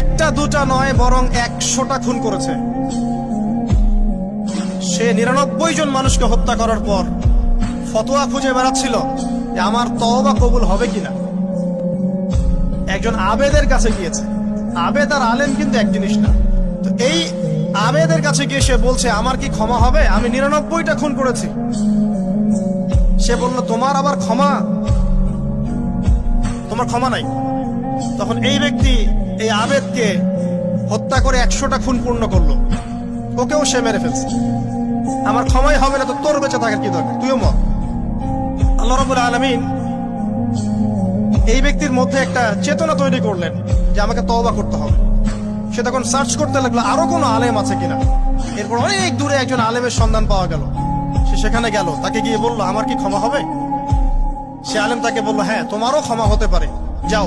একটা দুটা নয়, বরং একশোটা খুন করেছে। সে নিরানব্বই জন মানুষকে হত্যা করার পর ফতোয়া খুঁজে বেড়াচ্ছিল যে আমার তওবা কবুল হবে কিনা। একজন আবেদের কাছে গিয়েছে। আবেদ আর আলেম কিন্তু এক জিনিস না। তো এই আবেদের কাছে গিয়ে সে বলছে, আমার কি ক্ষমা হবে? আমি নিরানব্বইটা খুন করেছি। সে বলল, তোমার আবার ক্ষমা? তোমার ক্ষমা নাই। তখন এই ব্যক্তি এই আবেদকে হত্যা করে একশোটা খুন পূর্ণ করল। ওকেও সে মেরে ফেলছে। আমার ক্ষমাই হবে না তো তোর বেঁচে থাকার কি দরকার? তুইও মর। আল্লাহ রবুল আলমিন এই ব্যক্তির মধ্যে একটা চেতনা তৈরি করলেন যে আমাকে তওবা করতে হবে। সে তখন সার্চ করতে লাগল, আরও কোনো আলেম আছে কিনা? এরপর অনেক দূরে একজন আলেমের সন্ধান পাওয়া গেল। সে সেখানে গেল, তাকে গিয়ে বলল, আমার কি ক্ষমা হবে? সে আলেম তাকে বলল হ্যাঁ তোমারও ক্ষমা হতে পারে। যাও।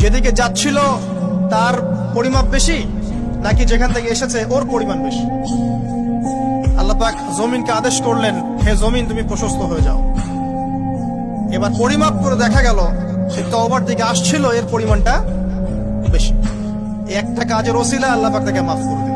যেদিকে যাচ্ছিল, তার পরিমাপ বেশি, নাকি যেখান থেকে এসেছে ওর পরিমাণ বেশি? আল্লাপাক জমিনকে আদেশ করলেন, হে জমিন, তুমি প্রশস্ত হয়ে যাও। এবার পরিমাপ করে দেখা গেল, সে তওবার দিকে আসছিল, এর পরিমাণটা বেশি। একটা কাজের ওসিলা আল্লাপাক তাকে মাফ করে দিলেন।